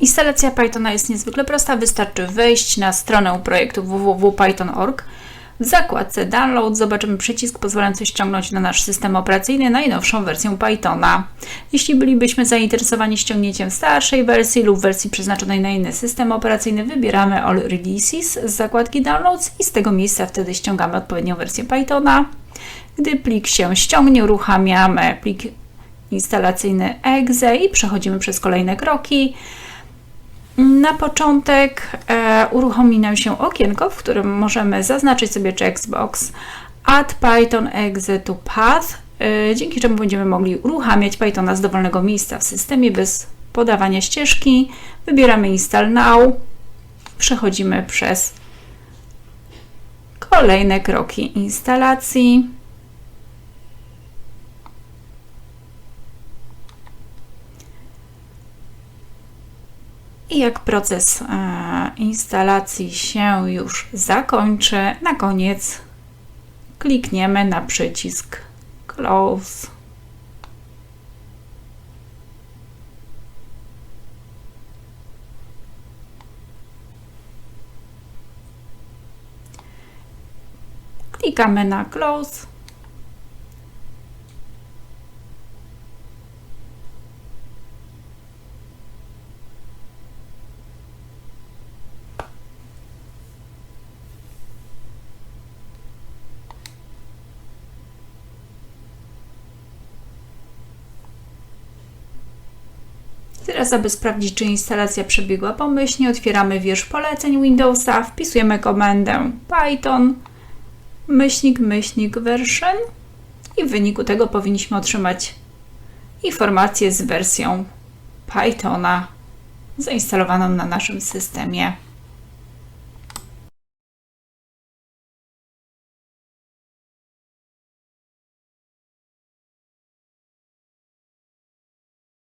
Instalacja Pythona jest niezwykle prosta. Wystarczy wejść na stronę projektu www.python.org. W zakładce Download zobaczymy przycisk pozwalający ściągnąć na nasz system operacyjny najnowszą wersję Pythona. Jeśli bylibyśmy zainteresowani ściągnięciem starszej wersji lub wersji przeznaczonej na inny system operacyjny, wybieramy All Releases z zakładki Downloads i z tego miejsca wtedy ściągamy odpowiednią wersję Pythona. Gdy plik się ściągnie, uruchamiamy plik instalacyjny exe i przechodzimy przez kolejne kroki. Na początek e, uruchomi nam się okienko, w którym możemy zaznaczyć sobie checkbox Add Python exe to path, e, dzięki czemu będziemy mogli uruchamiać Pythona z dowolnego miejsca w systemie bez podawania ścieżki. Wybieramy Install Now, przechodzimy przez kolejne kroki instalacji. I jak proces e, instalacji się już zakończy, na koniec klikniemy na przycisk Close. Klikamy na Close. Teraz, aby sprawdzić, czy instalacja przebiegła pomyślnie, otwieramy wiersz poleceń Windowsa, wpisujemy komendę Python, myślnik, myślnik version i w wyniku tego powinniśmy otrzymać informację z wersją Pythona zainstalowaną na naszym systemie.